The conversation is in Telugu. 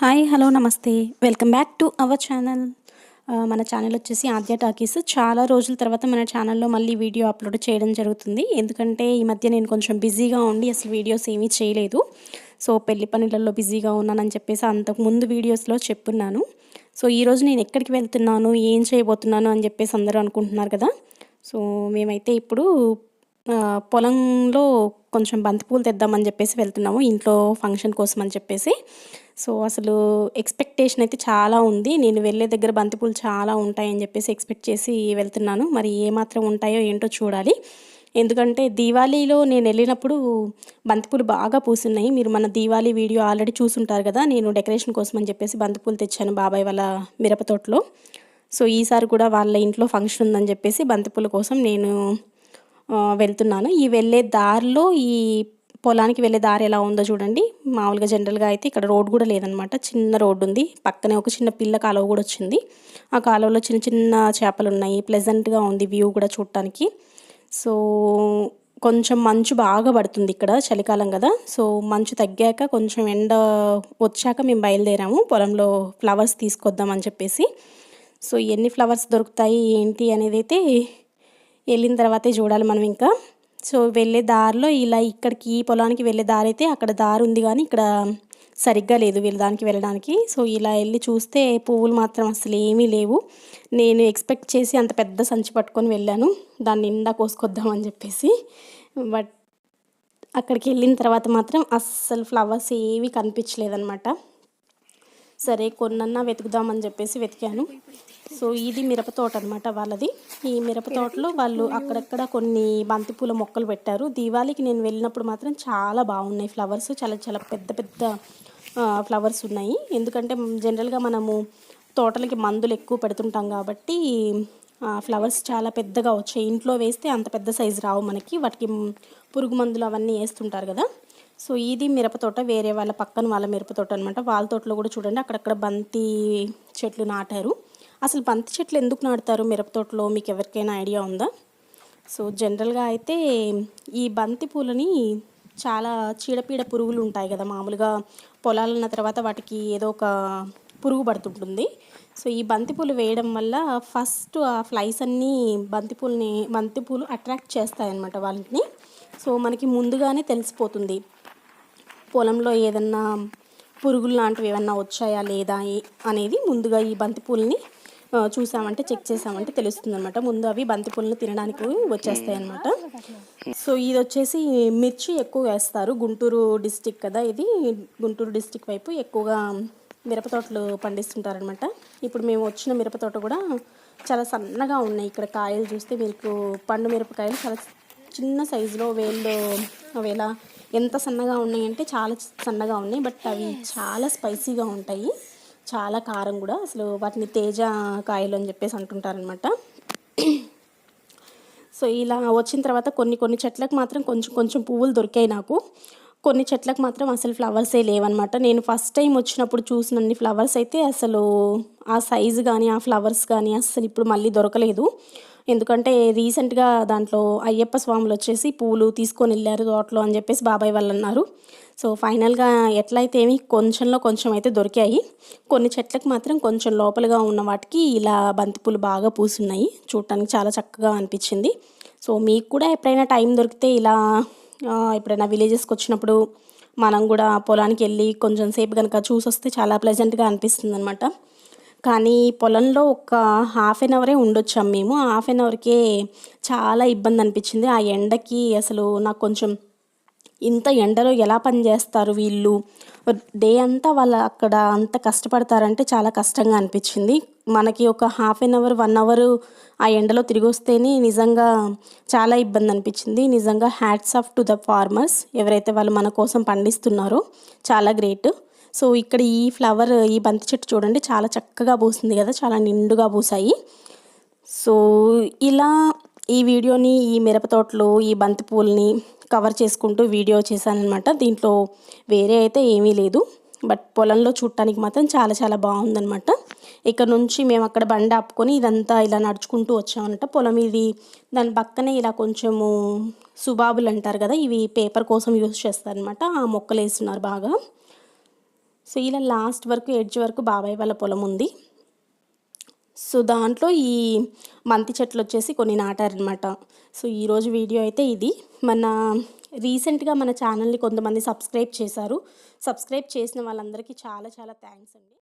హాయ్ హలో నమస్తే. Welcome back to our channel. మన ఛానల్ వచ్చేసి ఆద్య టాకీస్. చాలా రోజుల తర్వాత మన ఛానల్లో మళ్ళీ వీడియో అప్లోడ్ చేయడం జరుగుతుంది. ఎందుకంటే ఈ మధ్య నేను కొంచెం బిజీగా ఉండి అసలు వీడియోస్ ఏమీ చేయలేదు. సో పెళ్ళి పనులలో బిజీగా ఉన్నానని చెప్పేసి అంతకు ముందు వీడియోస్లో చెప్పున్నాను. సో ఈరోజు నేను ఎక్కడికి వెళ్తున్నాను ఏం చేయబోతున్నాను అని చెప్పేసి అందరూ అనుకుంటున్నారు కదా. సో మేమైతే ఇప్పుడు పొలంలో కొంచెం బంతిపూలు తెద్దామని చెప్పేసి వెళ్తున్నాము ఇంట్లో ఫంక్షన్ కోసం అని చెప్పేసి. సో అసలు ఎక్స్పెక్టేషన్ అయితే చాలా ఉంది. నేను వెళ్ళే దగ్గర బంతిపూలు చాలా ఉంటాయని చెప్పేసి ఎక్స్పెక్ట్ చేసి వెళ్తున్నాను. మరి ఏమాత్రం ఉంటాయో ఏంటో చూడాలి. ఎందుకంటే దీవాళీలో నేను వెళ్ళినప్పుడు బంతిపూలు బాగా పూసున్నాయి. మీరు మన దీవాళీ వీడియో ఆల్రెడీ చూసుంటారు కదా నేను డెకరేషన్ కోసం అని చెప్పేసి బంతిపూలు తెచ్చాను బాబాయ్ వాళ్ళ మిరపతోటలో సో ఈసారి కూడా వాళ్ళ ఇంట్లో ఫంక్షన్ ఉందని చెప్పేసి బంతిపూల కోసం నేను వెళ్తున్నాను. ఈ వెళ్ళే దారిలో ఈ పొలానికి వెళ్ళే దారి ఎలా ఉందో చూడండి. మామూలుగా జనరల్గా అయితే ఇక్కడ రోడ్ కూడా లేదనమాట. చిన్న రోడ్డు ఉంది. పక్కనే ఒక చిన్న పిల్ల కాలువ కూడా వచ్చింది. ఆ కాలువలో చిన్న చిన్న చేపలు ఉన్నాయి. ప్లెజెంట్గా ఉంది వ్యూ కూడా చూడటానికి. సో కొంచెం మంచు బాగా పడుతుంది ఇక్కడ చలికాలం కదా. సో మంచు తగ్గాక కొంచెం ఎండ వచ్చాక మేము బయలుదేరాము. పొలంలో ఫ్లవర్స్ తీసుకొద్దామని చెప్పేసి. సో ఎన్ని ఫ్లవర్స్ దొరుకుతాయి ఏంటి అనేది అయితే వెళ్ళిన తర్వాతే చూడాలి మనం ఇంకా. సో వెళ్ళే దారిలో ఇలా ఇక్కడికి ఈ పొలానికి వెళ్ళే దారి అయితే అక్కడ దారి ఉంది కానీ ఇక్కడ సరిగ్గా లేదు వీళ్ళ దానికి వెళ్ళడానికి. సో ఇలా వెళ్ళి చూస్తే పువ్వులు మాత్రం అసలు ఏమీ లేవు. నేను ఎక్స్పెక్ట్ చేసి అంత పెద్ద సంచి పట్టుకొని వెళ్ళాను. దాన్ని నిండా కోసుకొద్దామని చెప్పేసి. బట్ అక్కడికి వెళ్ళిన తర్వాత మాత్రం అస్సలు ఫ్లవర్స్ ఏవి కనిపించలేదన్నమాట. సరే కొన్నన్నా వెతుకుదామని చెప్పేసి వెతికాను. సో ఇది మిరప తోట అనమాట వాళ్ళది. ఈ మిరప తోటలో వాళ్ళు అక్కడక్కడ కొన్ని బంతిపూల మొక్కలు పెట్టారు. దీవాళికి నేను వెళ్ళినప్పుడు మాత్రం చాలా బాగున్నాయి ఫ్లవర్స్. చాలా చాలా పెద్ద పెద్ద ఫ్లవర్స్ ఉన్నాయి. ఎందుకంటే జనరల్గా మనము తోటలకి మందులు ఎక్కువ పెడుతుంటాం కాబట్టి ఫ్లవర్స్ చాలా పెద్దగా వచ్చాయి. ఇంట్లో వేస్తే అంత పెద్ద సైజు రావు మనకి. వాటికి పురుగు మందులు అవన్నీ వేస్తుంటారు కదా. సో ఇది మిరప తోట వేరే వాళ్ళ పక్కన వాళ్ళ మిరప తోట అనమాట వాళ్ళ తోటలో కూడా చూడండి అక్కడక్కడ బంతి చెట్లు నాటారు. అసలు బంతి చెట్లు ఎందుకు నాటుతారు మిరప తోటలో? మీకు ఎవరికైనా ఐడియా ఉందా? సో జనరల్గా అయితే ఈ బంతి పూలని చాలా చీడపీడ పురుగులు ఉంటాయి కదా. మామూలుగా పొలాలన్న తర్వాత వాటికి ఏదో ఒక పురుగు పడుతుంటుంది. సో ఈ బంతిపూలు వేయడం వల్ల ఫస్ట్ ఆ ఫ్లైస్ అన్నీ బంతిపూలని బంతిపూలు అట్రాక్ట్ చేస్తాయన్నమాట వాళ్ళని. సో మనకి ముందుగానే తెలిసిపోతుంది. పొలంలో ఏదన్నా పురుగులు లాంటివి ఏమన్నా వచ్చాయా లేదా అనేది ముందుగా ఈ బంతిపూలని చూసామంటే చెక్ చేసామంటే తెలుస్తుంది అనమాట ముందు అవి బంతిపూలను తినడానికి వచ్చేస్తాయి అనమాట సో ఇది వచ్చేసి మిర్చి ఎక్కువ వేస్తారు. గుంటూరు డిస్టిక్ కదా ఇది. గుంటూరు డిస్టిక్ వైపు ఎక్కువగా మిరప తోటలు పండిస్తుంటారనమాట ఇప్పుడు మేము వచ్చిన మిరప తోట కూడా చాలా సన్నగా ఉన్నాయి. ఇక్కడ కాయలు చూస్తే మీకు పండు మిరపకాయలు చాలా చిన్న సైజులో వేళ్ళు అవి ఎలా ఎంత సన్నగా ఉన్నాయంటే చాలా సన్నగా ఉన్నాయి. బట్ అవి చాలా స్పైసీగా ఉంటాయి. చాలా కారం కూడా. అసలు వాటిని తేజ కాయలు అని చెప్పేసి అంటుంటారనమాట సో ఇలా వచ్చిన తర్వాత కొన్ని కొన్ని చెట్లకు మాత్రం కొంచెం కొంచెం పువ్వులు దొరికాయి నాకు. కొన్ని చెట్లకు మాత్రం అసలు ఫ్లవర్సే లేవన్నమాట. నేను ఫస్ట్ టైం వచ్చినప్పుడు చూసినన్ని ఫ్లవర్స్ అయితే అసలు ఆ సైజు కానీ ఆ ఫ్లవర్స్ కానీ అసలు ఇప్పుడు మళ్ళీ దొరకలేదు. ఎందుకంటే రీసెంట్గా దాంట్లో అయ్యప్ప స్వాములు వచ్చేసి పూలు తీసుకొని వెళ్ళారు తోటలో అని చెప్పేసి బాబాయ్ వాళ్ళు అన్నారు. సో ఫైనల్గా ఎట్లయితే ఏమి కొంచెంలో కొంచెం అయితే దొరికాయి. కొన్ని చెట్లకు మాత్రం కొంచెం లోపలగా ఉన్న వాటికి ఇలా బంతిపూలు బాగా పూసున్నాయి. చూడటానికి చాలా చక్కగా అనిపించింది. సో మీకు కూడా ఎప్పుడైనా టైం దొరికితే ఇలా ఎప్పుడైనా విలేజెస్కి వచ్చినప్పుడు మనం కూడా పొలానికి వెళ్ళి కొంచెం సేపు కనుక చూసి వస్తే చాలా ప్లెజెంట్గా అనిపిస్తుంది అనమాట కానీ పొలంలో ఒక హాఫ్ అన్ అవరే ఉండొచ్చాం మేము. హాఫ్ అన్ అవర్కే చాలా ఇబ్బంది అనిపించింది. ఆ ఎండకి అసలు నాకు కొంచెం ఇంత ఎండలో ఎలా పని చేస్తారు వీళ్ళు? డే అంతా వాళ్ళు అక్కడ అంత కష్టపడతారంటే చాలా కష్టంగా అనిపించింది. మనకి ఒక half an hour one hour ఆ ఎండలో తిరిగి వస్తేనే నిజంగా చాలా ఇబ్బంది అనిపించింది. నిజంగా hats off to the farmers ఎవరైతే వాళ్ళు మన కోసం పండిస్తున్నారో చాలా గ్రేట్ సో ఇక్కడ ఈ ఫ్లవర్ ఈ బంతి చెట్టు చూడండి చాలా చక్కగా పూసింది కదా చాలా నిండుగా పూసాయి. సో ఇలా ఈ వీడియోని ఈ మిరప తోటలు ఈ బంతి పూలని కవర్ చేసుకుంటూ వీడియో చేశానమాట దీంట్లో వేరే అయితే ఏమీ లేదు. బట్ పొలంలో చూడటానికి మాత్రం చాలా చాలా బాగుందనమాట ఇక్కడ నుంచి మేము అక్కడ బండి ఆపుకొని ఇదంతా ఇలా నడుచుకుంటూ వచ్చామన్నమాట. పొలం ఇది దాని పక్కనే ఇలా కొంచెము సుబాబులు అంటారు కదా ఇవి పేపర్ కోసం యూస్ చేస్తారనమాట ఆ మొక్కలు వేస్తున్నారు బాగా. సో ఇలా లాస్ట్ వరకు ఎడ్జ్ వరకు బాబాయ్ వాళ్ళ పొలం ఉంది. సో దాంట్లో ఈ మంతి చెట్లు వచ్చేసి కొన్ని నాటారనమాట సో ఈరోజు వీడియో అయితే ఇది. మన రీసెంట్గా మన ఛానల్ని కొంతమంది సబ్స్క్రైబ్ చేశారు. సబ్స్క్రైబ్ చేసిన వాళ్ళందరికీ చాలా చాలా థ్యాంక్స్ అండి.